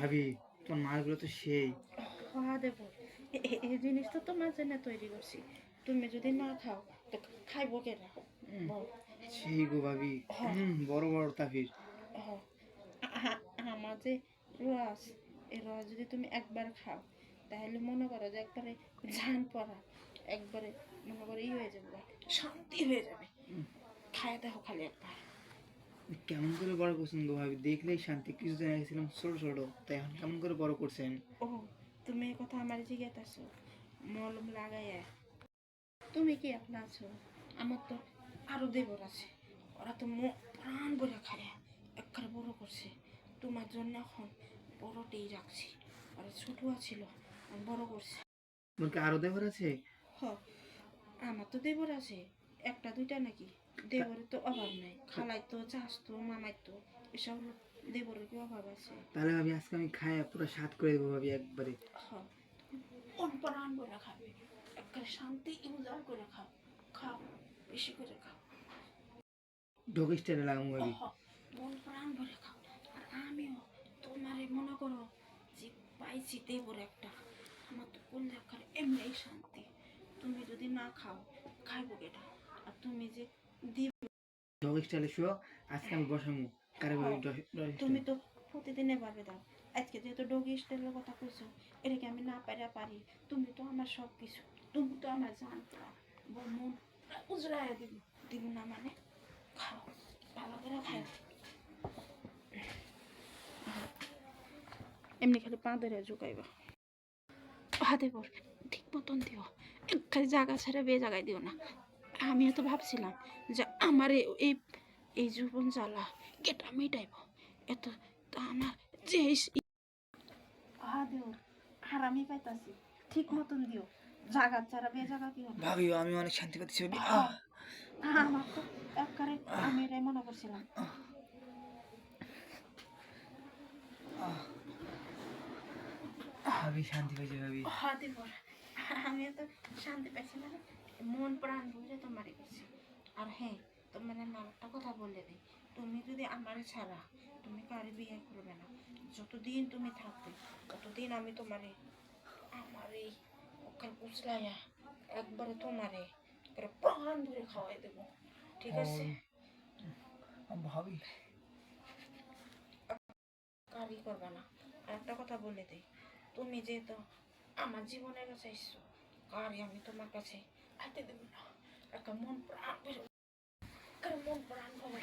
ভাবি তোমার মাছগুলো তো সেই। খাওয়া দেবো এ- জিনিস তো জিনিসটা তোমার জন্য তৈরি করছি। তুমি যদি না খাও তো খাইবো কেনা? উম, বল। সেই গো ভাবি। হ্যাঁ। বড় বড় তাফির। হ। আমার যে রস এই রস যদি তুমি একবার খাও তাহলে মনে করো যে একবারে জান পড়া একবারে মনে করো ই হয়ে যাবে শান্তি হয়ে যাবে। খায় দেখো খালি একবার। কেমন করে বড় করছেন গো ভাবি? দেখলেই শান্তি কিছুদিন আগে ছিলাম ছোট ছোট। তাই এখন কেমন করে বড় করছেন? ও তুমি এই কথা আমার জিজ্ঞাসা মলম লাগাইয়া। তুমি কি একলা আছো? আমার তো আরও দেবর আছে। ওরা তো মুখ প্রাণ ভরে খায়। একবারে বড় করছে। তোমার জন্য এখন বড়টাই রাখছি। ওরা ছোট ছিল আমি বড় করছি। তোমার কি আরও দেবর আছে? হ আমার তো দেবর আছে। একটা দুইটা নাকি? দেবরের তো অভাব নাই। খালাই তো চাষ তো মামাই তো এসব দেবরের কি অভাব আছে? তাহলে ভাবি আজকে আমি খাই পুরো স্বাদ করে দেবো ভাবি একবারে। কোন প্রাণ করে খাবে। একটা শান্তি ইনজয় করে খাও। খাও বেশি করে খাও। ঢোক স্টাইলে লাগাবো ভাবি। মন প্রাণ ভরে খাও। আর আমিও তোমারে মনে করো যে পাইছি দেবর একটা। আমার তো কোন করে এমনি শান্তি। তুমি যদি না খাও খাইবো কেটা? আর তুমি যে দিব স্টাইলে আজকে আমি বসামু। কারে ভাবি হ্যাঁ। তুমি তো প্রতিদিন এভাবে দাও। আজকে যেহেতু ডগি স্টাইলের কথা কইছো এটাকে আমি না পারা পারি। তুমি তো আমার সব কিছু তুমি তো আমার জান মন দিব। দিব না মানে? খাও ভালো করে খাও। এমনি খালি পা ধরে ঝুঁকাইবা হাতে পর ঠিক মতন দিও। খালি জায়গা ছেড়ে বে জায়গায় দিও না। আমিও তো ভাবছিলাম যে আমার এই- এই জীবন জ্বালা এটা মিটাইব। এত আমার যে হা দিও আর আমি পাইতাছি। ঠিক মতন দিও। জাগা ছাড়া বে জায়গা দিও না ভাবি আমি অনেক শান্তি পাচ্ছি ভাবি। আমার তো একবারে আমি এটাই মনে করছিলাম। ভাবি শান্তি পাইছি ভাবি। আমি তো শান্তি পাইছি মানে মন প্রাণ বুঝে তোমারই করছি আর হ্যাঁ তোমার আমি আরেকটা কথা বলে দিই। তুমি যদি আমার ছাড়া তুমি কারে বিয়ে করবে না। যতদিন তুমি থাকবে ততদিন আমি তোমারে আমার এই ওখানে উচলাইয়া একবারে তোমারে প্রাণ ধরে খাওয়াই দেবো। ঠিক আছে? ভাবি। কারি করবে না। আর একটা কথা বলে দিই। তুমি যেহেতু আমার জীবনের কাছে এসছো কারি আমি তোমার কাছে হাতে দেবো না একটা মন প্রাণ ভরে একটা মন প্রাণ ভরে